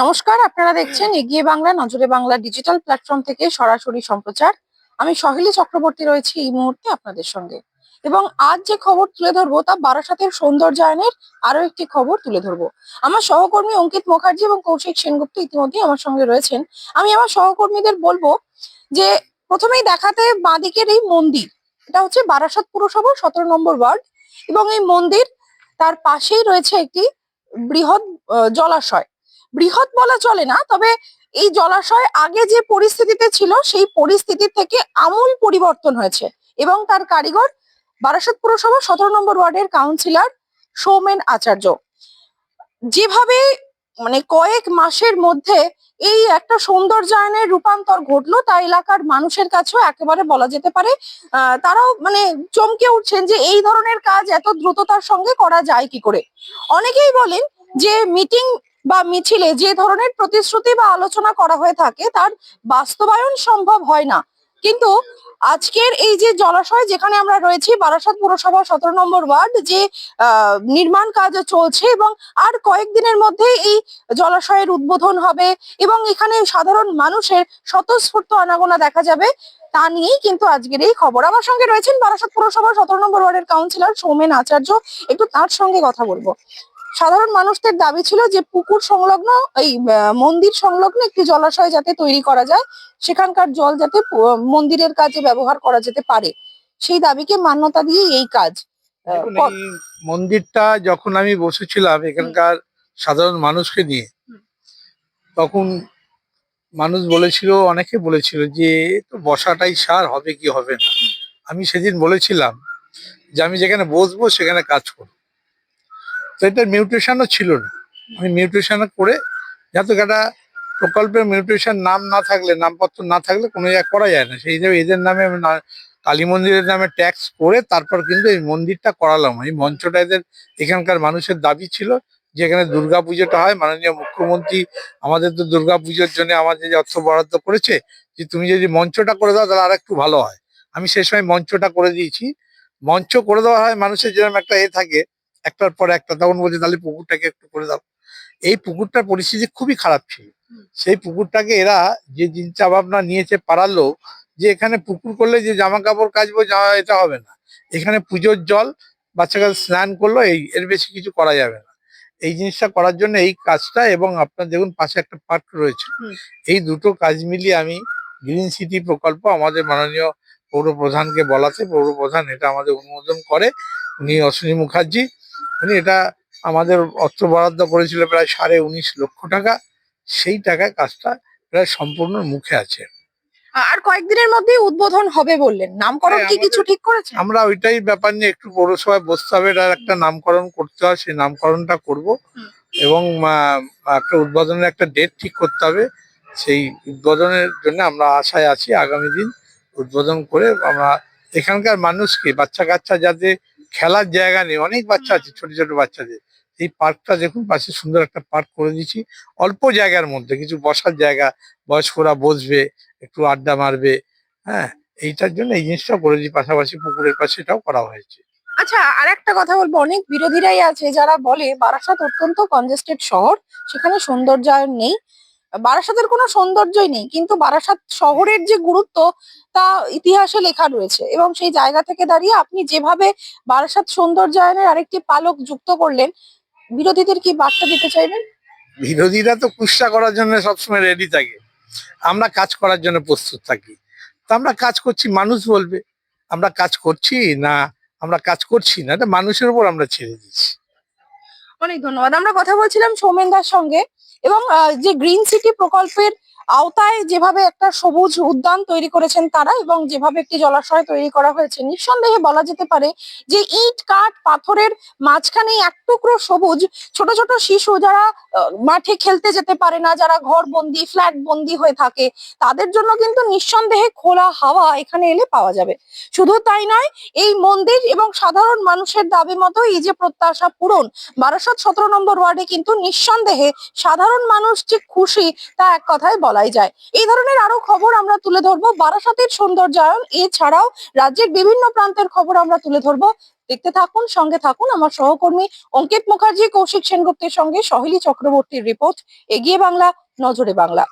নমস্কার, আপনারা দেখছেন এগিয়ে বাংলা, নজরে বাংলা ডিজিটাল প্ল্যাটফর্ম থেকে সরাসরি সম্প্রচার। আমি সহেলী চক্রবর্তী রয়েছি এই মুহূর্তে আপনাদের সঙ্গে। এবং আজ যে খবর তুলে ধরবো, তা বারাসাতের সৌন্দর্যায়নের আরও একটি খবর তুলে ধরবো। আমার সহকর্মী অঙ্কিত মুখার্জি এবং কৌশিক সেনগুপ্ত ইতিমধ্যেই আমার সঙ্গে রয়েছেন। আমি আমার সহকর্মীদের বলব যে, প্রথমেই দেখাতে বাঁদিকের এই মন্দির। এটা হচ্ছে বারাসাত পুরসভার সতেরো নম্বর ওয়ার্ড। এবং এই মন্দির তার পাশেই রয়েছে একটি বৃহৎ জলাশয়। বৃহৎ বলা চলে না, তবে এই জলাশয় আগে যে পরিস্থিতিতে ছিল, সেই পরিস্থিতি থেকে আমূল পরিবর্তন হয়েছে এবং তার কারিগর বারাসত পুরসভা সতেরো নম্বর ওয়ার্ডের কাউন্সিলর সৌমেন আচার্য। যেভাবে মানে কয়েক মাসের মধ্যে এই একটা সৌন্দর্যায়নের রূপান্তর ঘটলো, তা এলাকার মানুষের কাছেও একেবারে বলা যেতে পারে তারাও মানে চমকে উঠছেন যে এই ধরনের কাজ এত দ্রুততার সঙ্গে করা যায় কি করে? অনেকেই বলেন যে মিটিং বা মিছিলে যে ধরনের প্রতিশ্রুতি বা আলোচনা করা হয়ে থাকে, তার বাস্তবায়ন সম্ভব হয় না। কিন্তু আজকের এই যে জলাশয় যেখানে আমরা রয়েছি, বারাসাত পুরসভা সতেরো নম্বর ওয়ার্ড, যে নির্মাণ কাজ চলছে এবং আর কয়েকদিনের মধ্যে এই জলাশয়ের উদ্বোধন হবে এবং এখানে সাধারণ মানুষের স্বতঃস্ফূর্ত আনাগোনা দেখা যাবে, তা নিয়েই কিন্তু আজকের এই খবর। আমার সঙ্গে রয়েছেন বারাসাত পুরসভা সতেরো নম্বর ওয়ার্ডের কাউন্সিলর সৌমেন আচার্য। একটু তার সঙ্গে কথা বলব। সাধারণ মানুষদের দাবি ছিল যে পুকুর সংলগ্ন এই মন্দির সংলগ্ন একটি জলাশয় যাতে তৈরি করা যায় সেখানকার জল যাতে মন্দিরের কাজে ব্যবহার করা যেতে পারে। সেই দাবিকে মান্যতা দিয়ে এই কাজ মন্দিরটা যখন আমি বসেছিলাম এখানকার সাধারণ মানুষকে নিয়ে তখন মানুষ বলেছিল অনেকে বলেছিল যে তো বসাটাই সার হবে কি হবে না? আমি সেদিন বলেছিলাম যে আমি যেখানে বসবো সেখানে কাজ করব। তো এটা মিউটেশনও ছিল না। আমি মিউটেশন করে যাতে একটা প্রকল্পের মিউটেশন নাম না থাকলে, নামপত্র না থাকলে কোনো জায়গায় করা যায় না। সেই হিসাবে এদের নামে কালী মন্দিরের নামে ট্যাক্স করে তারপর কিন্তু এই মন্দিরটা করালাম। এই মঞ্চটা এদের এখানকার মানুষের দাবি ছিল যে এখানে দুর্গা পুজোটা হয়। মাননীয় মুখ্যমন্ত্রী আমাদের তো দুর্গা পুজোর জন্য আমাদের যে অর্থ বরাদ্দ করেছে, যে তুমি যদি মঞ্চটা করে দাও তাহলে আর একটু ভালো হয়। আমি সে সময় মঞ্চটা করে দিয়েছি। মঞ্চ করে দেওয়া হয় মানুষের যেরকম একটা এ থাকে একটার পর একটা তখন বলছে তাহলে পুকুরটাকে একটু করে দাও। এই পুকুরটার পরিস্থিতি খুবই খারাপ ছিল। সেই পুকুরটাকে এরা যে চিন্তা ভাবনা নিয়েছে পাড়ার লোক যে এখানে পুকুর করলে যে জামা কাপড় কাচবো জামা এটা হবে না। এখানে পুজোর জল বাচ্চা কাছে স্নান করল এই এর বেশি কিছু করা যাবে না। এই জিনিসটা করার জন্য এই কাজটা এবং আপনার দেখুন পাশে একটা পার্ক রয়েছে। এই দুটো কাজ মিলিয়ে আমি গ্রিন সিটি প্রকল্প আমাদের মাননীয় পৌর প্রধানকে বলাতে পৌর প্রধান এটা আমাদের অনুমোদন করে উনি অশ্বিনী মুখার্জি। উনি এটা আমাদের অর্থ বরাদ্দ করেছিল প্রায় সাড়ে উনিশ লক্ষ টাকা। সেই টাকায় কাজটা প্রায় সম্পূর্ণ মুখে আছে। আর কয়েকদিনের মধ্যেই উদ্বোধন হবে বললেন। নামকরণ হ্যাঁ, কি কিছু ঠিক করেছে আমরা ওইটাই ব্যাপার নিয়ে একটু পৌরসভায় বসতে হবে এটার একটা নামকরণ করতে হয় সেই নামকরণটা করব। এবং একটা উদ্বোধনের একটা ডেট ঠিক করতে হবে। সেই উদ্বোধনের জন্য আমরা আশায় আছি আগামী দিন উদ্বোধন করে আমরা এখানকার মানুষকে বাচ্চা কাচ্চা যাতে খেলার জায়গা নেই। অনেক বাচ্চা আছে ছোট ছোট বাচ্চাদের। এই পার্কটা দেখুন পাশে সুন্দর একটা পার্ক করে দিয়েছি। অল্প জায়গার মধ্যে কিছু বসার জায়গা বয়স্করা বসবে একটু আড্ডা মারবে হ্যাঁ? এইটার জন্য এই জিনিসটা করে দিই পাশাপাশি পুকুরের পাশে এটাও করা হয়েছে। আচ্ছা আর একটা কথা বলব। অনেক বিরোধীরাই আছে যারা বলে বারাসাত অত্যন্ত কনজেস্টেড শহর সেখানে সৌন্দর্যায়ন নেই। বারাসাতের কোনো সৌন্দর্যই নেই কিন্তু বারাসাত শহরের যে গুরুত্ব তা ইতিহাসে লেখা রয়েছে এবং সেই জায়গা থেকে দাঁড়িয়ে আপনি যেভাবে বারাসাত সৌন্দর্যায়নের আরেকটি পালক যুক্ত করলেন বিরোধীদের কি বার্তা দিতে চাইবেন? বিরোধীরা তো কুৎসা করার জন্য সবসময় রেডি থাকে আমরা কাজ করার জন্য প্রস্তুত থাকি। তো আমরা কাজ করছি মানুষ বলবে আমরা কাজ করছি না আমরা কাজ করছি না এটা মানুষের উপর আমরা ছেড়ে দিচ্ছি। অনেক ধন্যবাদ আমরা কথা বলছিলাম সৌমেন দার সঙ্গে। এবং যে গ্রিন সিটি প্রকল্পের আওতায় যেভাবে একটা সবুজ উদ্যান তৈরি করেছেন তারা এবং যেভাবে একটি জলাশয় তৈরি করা হয়েছে, নিঃসন্দেহে বলা যেতে পারে যে ইট, কাঠ, পাথরের মাঝখানে এক টুকরো সবুজ ছোট ছোট শিশু যারা মাঠে খেলতে যেতে পারে না, যারা ঘর বন্দি ফ্ল্যাট বন্দি হয়ে থাকে, তাদের জন্য কিন্তু নিঃসন্দেহে খোলা হাওয়া এখানে এলে পাওয়া যাবে। শুধু তাই নয়, এই মন্দির এবং সাধারণ মানুষের দাবি মতো এই যে প্রত্যাশা পূরণ বারাসাত সতেরো নম্বর ওয়ার্ডে কিন্তু নিঃসন্দেহে সাধারণ মানুষ যে খুশি, তা এক কথায় বলাই যায়। এই ধরনের আরও খবর আমরা তুলে ধরবো। বারাসাতের সৌন্দর্যায়ন, এছাড়াও রাজ্যের বিভিন্ন প্রান্তের খবর আমরা তুলে ধরবো। দেখতে থাকুন, সঙ্গে থাকুন আমার সহকর্মী অঙ্কিত মুখার্জি, কৌশিক সেনগুপ্তের সঙ্গে সহিলি চক্রবর্তীর রিপোর্ট, এগিয়ে বাংলা, নজরে বাংলা।